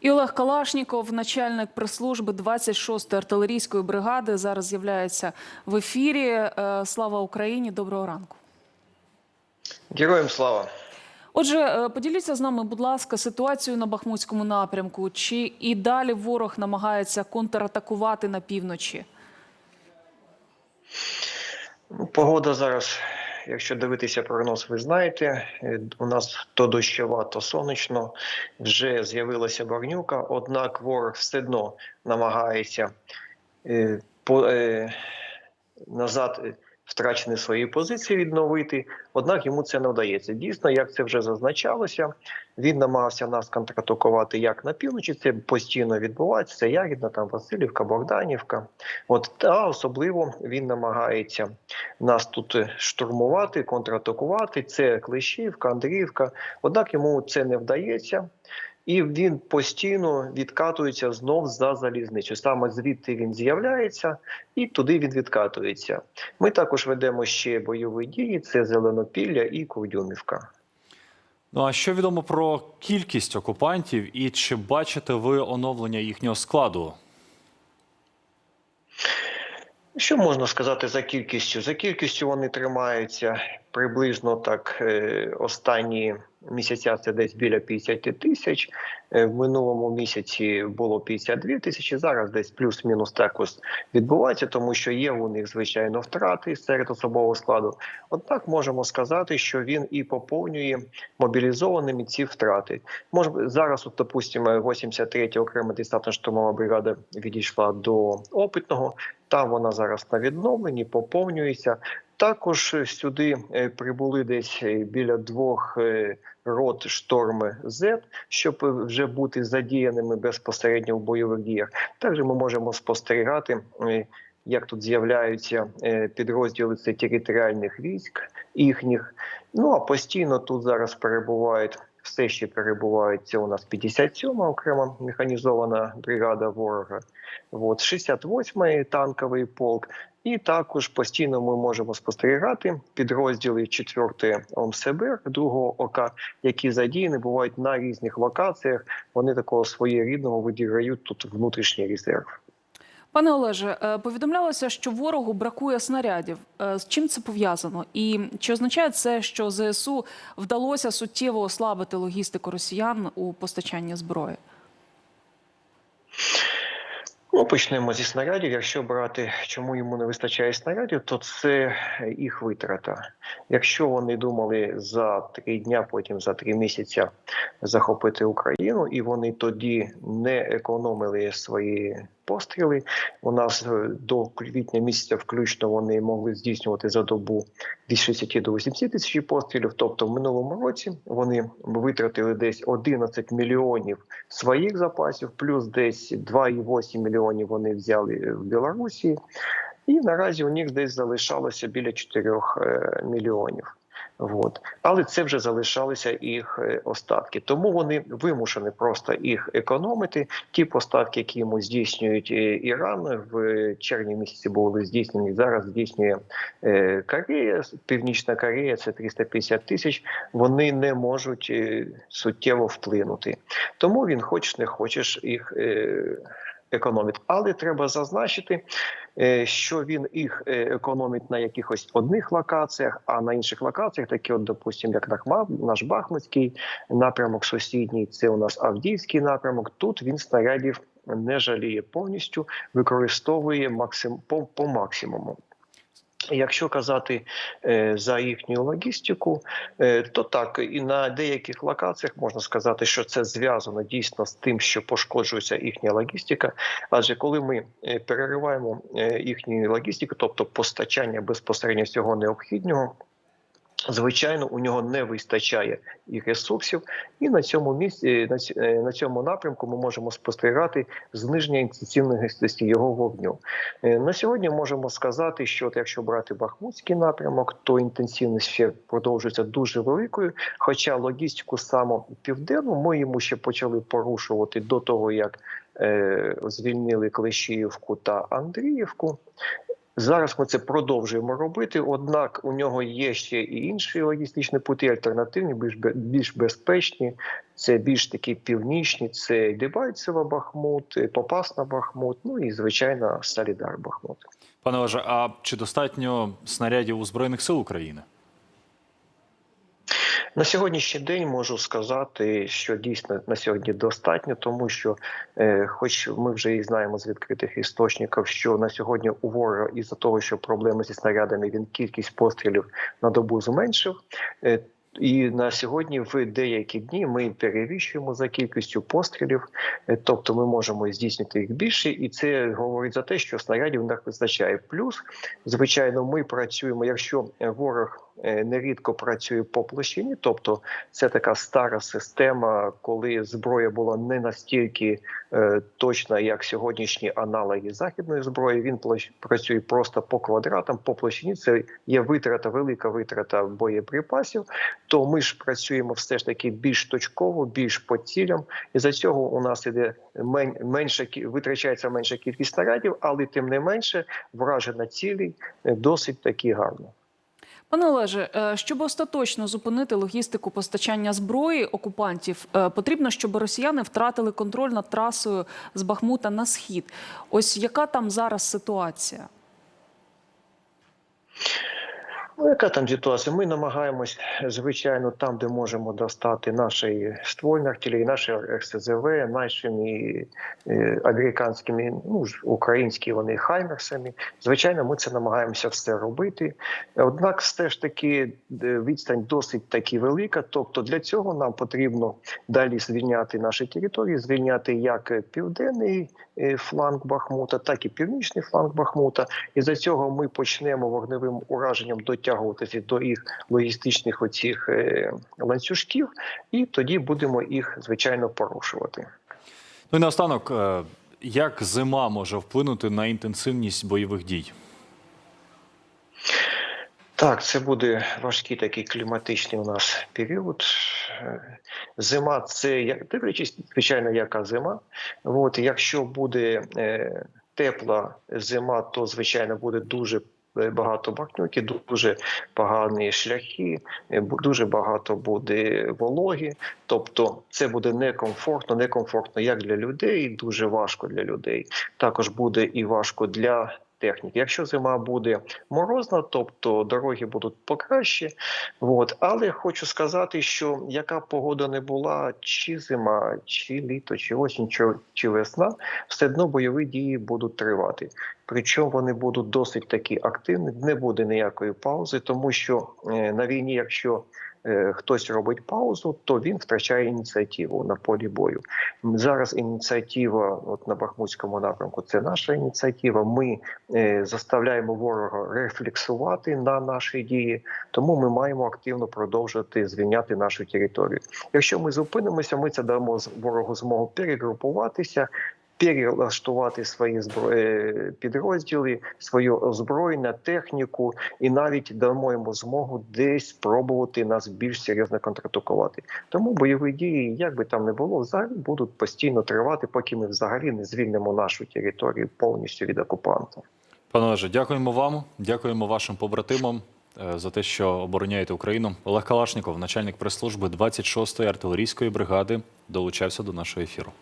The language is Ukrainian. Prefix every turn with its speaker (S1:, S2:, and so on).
S1: І Олег Калашніков, начальник прес-служби 26-ї артилерійської бригади, зараз з'являється в ефірі. Е, Слава Україні! Доброго ранку.
S2: Героям слава.
S1: Отже, е, поділіться з нами, будь ласка, ситуацією на Бахмутському напрямку. Чи і далі ворог намагається контратакувати на півночі?
S2: Погода зараз, якщо дивитися прогноз, ви знаєте, е, у нас то дощова, то сонячно. Вже з'явилася багнюка, однак ворог все одно намагається е, е, назад втрачені свої позиції відновити. Однак йому це не вдається. Дійсно, як це вже зазначалося, він намагався нас контратакувати як на півночі. Це постійно відбувається. Це Ягідна, там Васильівка, Богданівка. От та особливо він намагається нас тут е, штурмувати, контратакувати. Це Клещівка, Андріївка. Однак йому це не вдається. І він постійно відкатується знов за залізницю. Саме звідти він з'являється, і туди він відкатується. Ми також ведемо ще бойові дії: це Зеленопілля і Курдюмівка.
S3: Ну а що відомо про кількість окупантів і чи бачите ви оновлення їхнього складу?
S2: Що можна сказати за кількістю? За кількістю вони тримаються приблизно так е, останні місяця це десь біля 50 тисяч. Е, В минулому місяці було 52 тисячі. Зараз десь плюс-мінус також відбувається, тому що є у них звичайно втрати серед особового складу. Однак можемо сказати, що він і поповнює мобілізованими ці втрати. Може зараз, от, допустимо, 83 окрема десантна штурмова бригада відійшла до опитного. Там вона зараз на відновленні, поповнюється. Також сюди е, прибули десь е, біля двох е, рот шторми Z, щоб вже бути задіяними безпосередньо в бойових діях. Також ми можемо спостерігати, як тут з'являються підрозділи територіальних військ їхніх. Ну а постійно тут зараз перебувають. Все ще перебувають це у нас 57-ма окрема механізована бригада ворога, от 68-й танковий полк, і також постійно ми можемо спостерігати підрозділи 4-ї ОМСБР, другого ОК, які задіяні бувають на різних локаціях. Вони такого своєрідного видірають тут внутрішній резерв.
S1: Пане Олеже, е, повідомлялося, що ворогу бракує снарядів. Е, З чим це пов'язано? І чи означає це, що ЗСУ вдалося суттєво ослабити логістику росіян у постачанні зброї?
S2: Ну, почнемо зі снарядів. Якщо брати, чому йому не вистачає снарядів, то це їх витрата. Якщо вони думали за три дня, потім за три місяці захопити Україну, і вони тоді не економили свої постріли. У нас е, до квітня місяця включно вони могли здійснювати за добу від 60 до 80 тисяч пострілів. Тобто, в минулому році вони витратили десь 11 мільйонів своїх запасів, плюс десь 2,8 мільйонів вони взяли в Білорусі. І наразі у них десь залишалося біля 4 е, мільйонів. От. Але це вже залишалися їх е, остатки. Тому вони вимушені просто їх економити. Ті поставки, які йому здійснюють е, Іран в червні місяці були здійснені. Зараз здійснює е, Корея, Північна Корея, це 350 тисяч. Вони не можуть суттєво вплинути. Тому він, хочеш не хочеш, їх. Економить, але треба зазначити, е, що він їх е, економить на якихось одних локаціях, а на інших локаціях, такі, от, допустимо, як наш Бахмутський напрямок, сусідній, це у нас Авдіївський напрямок. Тут він снарядів не жаліє повністю, використовує максим по, по максимуму. Якщо казати е, за їхню логістику, е, то так і на деяких локаціях можна сказати, що це зв'язано дійсно з тим, що пошкоджується їхня логістика. Адже коли ми е, перериваємо їхню логістику, тобто постачання безпосередньо всього необхідного. Звичайно, у нього не вистачає і ресурсів, і на цьому місці на, е, цьому напрямку ми можемо спостерігати зниження інтенсивності його вогню. Е, На сьогодні можемо сказати, що от якщо брати Бахмутський напрямок, то інтенсивність ще продовжується дуже великою. Хоча логістику саме південну ми йому ще почали порушувати до того, як е, звільнили Клещіївку та Андріївку. Зараз ми це продовжуємо робити. Однак у нього є ще і інші логістичні пути, альтернативні, більш більш безпечні. Це більш такі північні. Це Дебальцево Бахмут, Попасна Бахмут. Ну і звичайно Солідар Бахмут.
S3: Пане Олеже, а чи достатньо снарядів у збройних сил України?
S2: На сьогоднішній день можу сказати, що дійсно на сьогодні достатньо, тому що, е, хоч ми вже і знаємо з відкритих істочників, що на сьогодні у ворога із-за того, що проблеми зі снарядами він кількість пострілів на добу зменшив. Е, і на сьогодні в деякі дні ми перевищуємо за кількістю пострілів, е, тобто ми можемо здійснити їх більше, і це говорить за те, що снарядів не вистачає. Плюс, звичайно, ми працюємо, якщо ворог нерідко працює по площині, тобто це така стара система, коли зброя була не настільки е, точна, як сьогоднішні аналоги західної зброї. Він працює просто по квадратам, по площині. Це є витрата, велика витрата боєприпасів. То ми ж працюємо все ж таки більш точково, більш по цілям, і за цього у нас іде мен- менша кі- витрачається менша кількість снарядів, але тим не менше вражена цілі е, досить таки гарно.
S1: Пане Олеже, е, щоб остаточно зупинити логістику постачання зброї окупантів, е, потрібно, щоб росіяни втратили контроль над трасою з Бахмута на схід. Ось яка там зараз ситуація?
S2: Ну, яка там ситуація? Ми намагаємось, звичайно, там, де можемо достати наші ствольні артилерії, наші РСЗВ, нашими американськими, ну українські вони хаймерсами. Звичайно, ми це намагаємося все робити. Однак, все ж таки, е, відстань досить таки велика. Тобто, для цього нам потрібно далі звільняти наші території, звільняти як південний е, фланг Бахмута, так і північний фланг Бахмута. І за цього ми почнемо вогневим ураженням дотягуватися до їх логістичних оцих е, ланцюжків, і тоді будемо їх звичайно порушувати.
S3: Ну і наостанок, е, як зима може вплинути на інтенсивність бойових дій?
S2: Так, це буде важкий такий кліматичний у нас період. Е, Зима це як дивлячись, звичайно, яка зима. От якщо буде е, тепла зима, то звичайно буде дуже багато багнюки, дуже погані шляхи, е, дуже багато буде вологі. Тобто це буде некомфортно, некомфортно як для людей, дуже важко для людей. Також буде і важко для техніки. Якщо зима буде морозна, тобто дороги будуть покраще. От. Але хочу сказати, що яка погода не була, чи зима, чи літо, чи осінь, чи, весна, все одно бойові дії будуть тривати. Причому вони будуть досить такі активні, не буде ніякої паузи, тому що е, на війні, якщо хтось робить паузу, то він втрачає ініціативу на полі бою. Зараз ініціатива, от на Бахмутському напрямку, це наша ініціатива. Ми е, заставляємо ворога рефлексувати на наші дії, тому ми маємо активно продовжувати звільняти нашу територію. Якщо ми зупинимося, ми це дамо ворогу змогу перегрупуватися. Перелаштувати свої е, підрозділи, свою озброєння, техніку, і навіть дамо йому змогу десь спробувати нас більш серйозно контратакувати. Тому бойові дії, як би там не було, взагалі будуть постійно тривати, поки ми взагалі не звільнимо нашу територію повністю від окупанта.
S3: Пане Олеже, дякуємо вам, дякуємо вашим побратимам е, за те, що обороняєте Україну. Олег Калашніков, начальник прес-служби 26-ї артилерійської бригади, долучався до нашого ефіру.